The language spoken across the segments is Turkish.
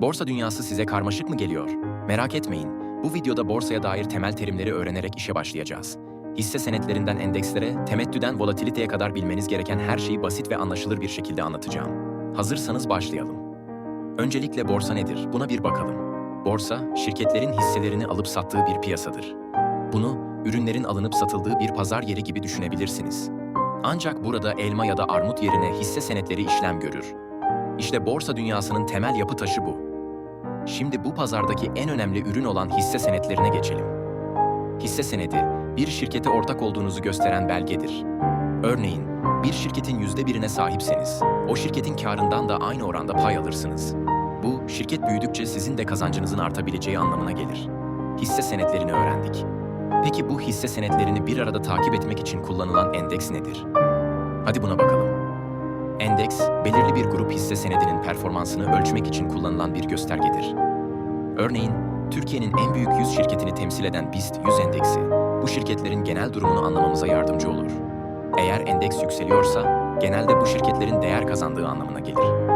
Borsa dünyası size karmaşık mı geliyor? Merak etmeyin. Bu videoda borsaya dair temel terimleri öğrenerek işe başlayacağız. Hisse senetlerinden endekslere, temettüden volatiliteye kadar bilmeniz gereken her şeyi basit ve anlaşılır bir şekilde anlatacağım. Hazırsanız başlayalım. Öncelikle borsa nedir? Buna bir bakalım. Borsa, şirketlerin hisselerini alıp sattığı bir piyasadır. Bunu, ürünlerin alınıp satıldığı bir pazar yeri gibi düşünebilirsiniz. Ancak burada elma ya da armut yerine hisse senetleri işlem görür. İşte borsa dünyasının temel yapı taşı bu. Şimdi bu pazardaki en önemli ürün olan hisse senetlerine geçelim. Hisse senedi, bir şirkete ortak olduğunuzu gösteren belgedir. Örneğin, bir şirketin yüzde birine sahipseniz, o şirketin karından da aynı oranda pay alırsınız. Bu, şirket büyüdükçe sizin de kazancınızın artabileceği anlamına gelir. Hisse senetlerini öğrendik. Peki bu hisse senetlerini bir arada takip etmek için kullanılan endeks nedir? Hadi buna bakalım. Endeks, belirli bir grup hisse senedinin performansını ölçmek için kullanılan bir göstergedir. Örneğin, Türkiye'nin en büyük 100 şirketini temsil eden BIST 100 endeksi, bu şirketlerin genel durumunu anlamamıza yardımcı olur. Eğer endeks yükseliyorsa, genelde bu şirketlerin değer kazandığı anlamına gelir.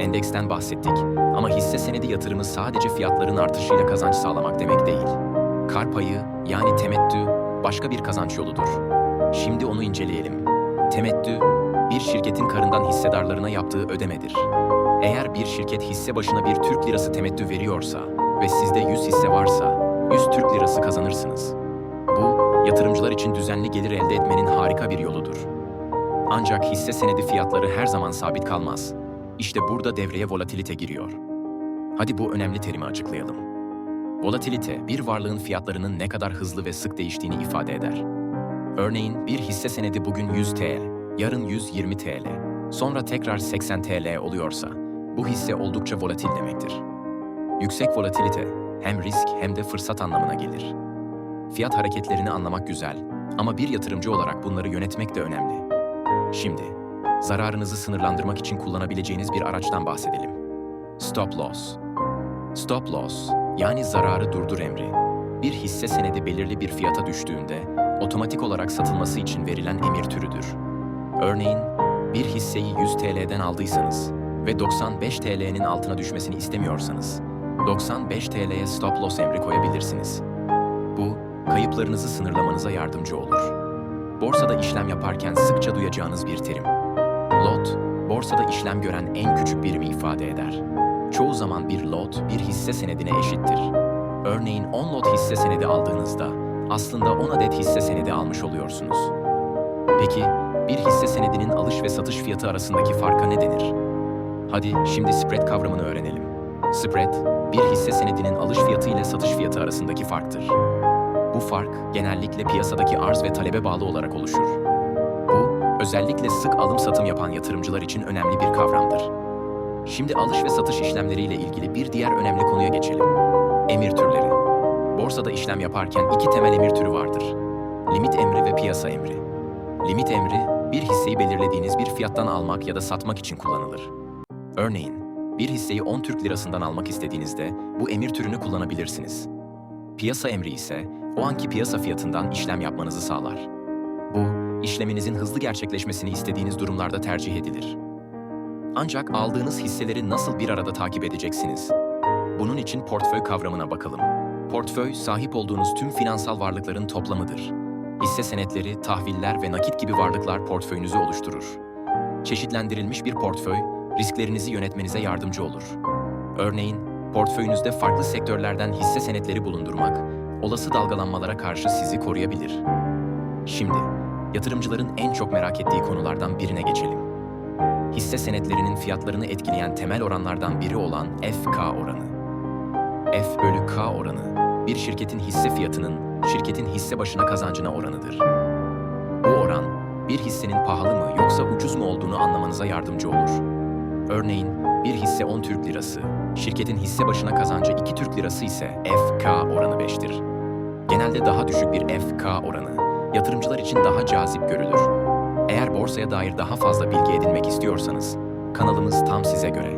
Endeksten bahsettik ama hisse senedi yatırımı sadece fiyatların artışıyla kazanç sağlamak demek değil. Kar payı yani temettü başka bir kazanç yoludur. Şimdi onu inceleyelim. Temettü, bir şirketin karından hissedarlarına yaptığı ödemedir. Eğer bir şirket hisse başına bir Türk lirası temettü veriyorsa ve sizde 100 hisse varsa 100 Türk lirası kazanırsınız. Bu, yatırımcılar için düzenli gelir elde etmenin harika bir yoludur. Ancak hisse senedi fiyatları her zaman sabit kalmaz. İşte burada devreye volatilite giriyor. Hadi bu önemli terimi açıklayalım. Volatilite, bir varlığın fiyatlarının ne kadar hızlı ve sık değiştiğini ifade eder. Örneğin bir hisse senedi bugün 100 TL, yarın 120 TL, sonra tekrar 80 TL oluyorsa, bu hisse oldukça volatil demektir. Yüksek volatilite, hem risk hem de fırsat anlamına gelir. Fiyat hareketlerini anlamak güzel ama bir yatırımcı olarak bunları yönetmek de önemli. Şimdi, zararınızı sınırlandırmak için kullanabileceğiniz bir araçtan bahsedelim. Stop Loss. Stop Loss, yani zararı durdur emri, bir hisse senedi belirli bir fiyata düştüğünde otomatik olarak satılması için verilen emir türüdür. Örneğin, bir hisseyi 100 TL'den aldıysanız ve 95 TL'nin altına düşmesini istemiyorsanız, 95 TL'ye stop loss emri koyabilirsiniz. Bu, kayıplarınızı sınırlamanıza yardımcı olur. Borsada işlem yaparken sıkça duyacağınız bir terim. Lot, borsada işlem gören en küçük birimi ifade eder. Çoğu zaman bir lot bir hisse senedine eşittir. Örneğin 10 lot hisse senedi aldığınızda aslında 10 adet hisse senedi almış oluyorsunuz. Peki bir hisse senedinin alış ve satış fiyatı arasındaki farka ne denir? Hadi şimdi spread kavramını öğrenelim. Spread, bir hisse senedinin alış fiyatı ile satış fiyatı arasındaki farktır. Bu fark genellikle piyasadaki arz ve talebe bağlı olarak oluşur. Bu, özellikle sık alım-satım yapan yatırımcılar için önemli bir kavramdır. Şimdi alış ve satış işlemleriyle ilgili bir diğer önemli konuya geçelim. Emir türleri. Borsada işlem yaparken iki temel emir türü vardır. Limit emri ve piyasa emri. Limit emri, bir hisseyi belirlediğiniz bir fiyattan almak ya da satmak için kullanılır. Örneğin, bir hisseyi 10 Türk lirasından almak istediğinizde bu emir türünü kullanabilirsiniz. Piyasa emri ise o anki piyasa fiyatından işlem yapmanızı sağlar. Bu, işleminizin hızlı gerçekleşmesini istediğiniz durumlarda tercih edilir. Ancak aldığınız hisseleri nasıl bir arada takip edeceksiniz? Bunun için portföy kavramına bakalım. Portföy, sahip olduğunuz tüm finansal varlıkların toplamıdır. Hisse senetleri, tahviller ve nakit gibi varlıklar portföyünüzü oluşturur. Çeşitlendirilmiş bir portföy, risklerinizi yönetmenize yardımcı olur. Örneğin, portföyünüzde farklı sektörlerden hisse senetleri bulundurmak, olası dalgalanmalara karşı sizi koruyabilir. Şimdi, yatırımcıların en çok merak ettiği konulardan birine geçelim. Hisse senetlerinin fiyatlarını etkileyen temel oranlardan biri olan FK oranı. F bölü K oranı, bir şirketin hisse fiyatının şirketin hisse başına kazancına oranıdır. Bu oran, bir hissenin pahalı mı yoksa ucuz mu olduğunu anlamanıza yardımcı olur. Örneğin, bir hisse 10 Türk lirası, şirketin hisse başına kazancı 2 Türk lirası ise FK oranı 5'tir. Genelde daha düşük bir FK oranı, yatırımcılar için daha cazip görülür. Eğer borsaya dair daha fazla bilgi edinmek istiyorsanız, kanalımız tam size göre.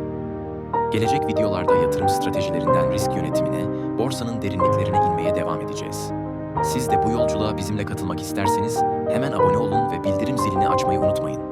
Gelecek videolarda yatırım stratejilerinden risk yönetimine, borsanın derinliklerine inmeye devam edeceğiz. Siz de bu yolculuğa bizimle katılmak isterseniz hemen abone olun ve bildirim zilini açmayı unutmayın.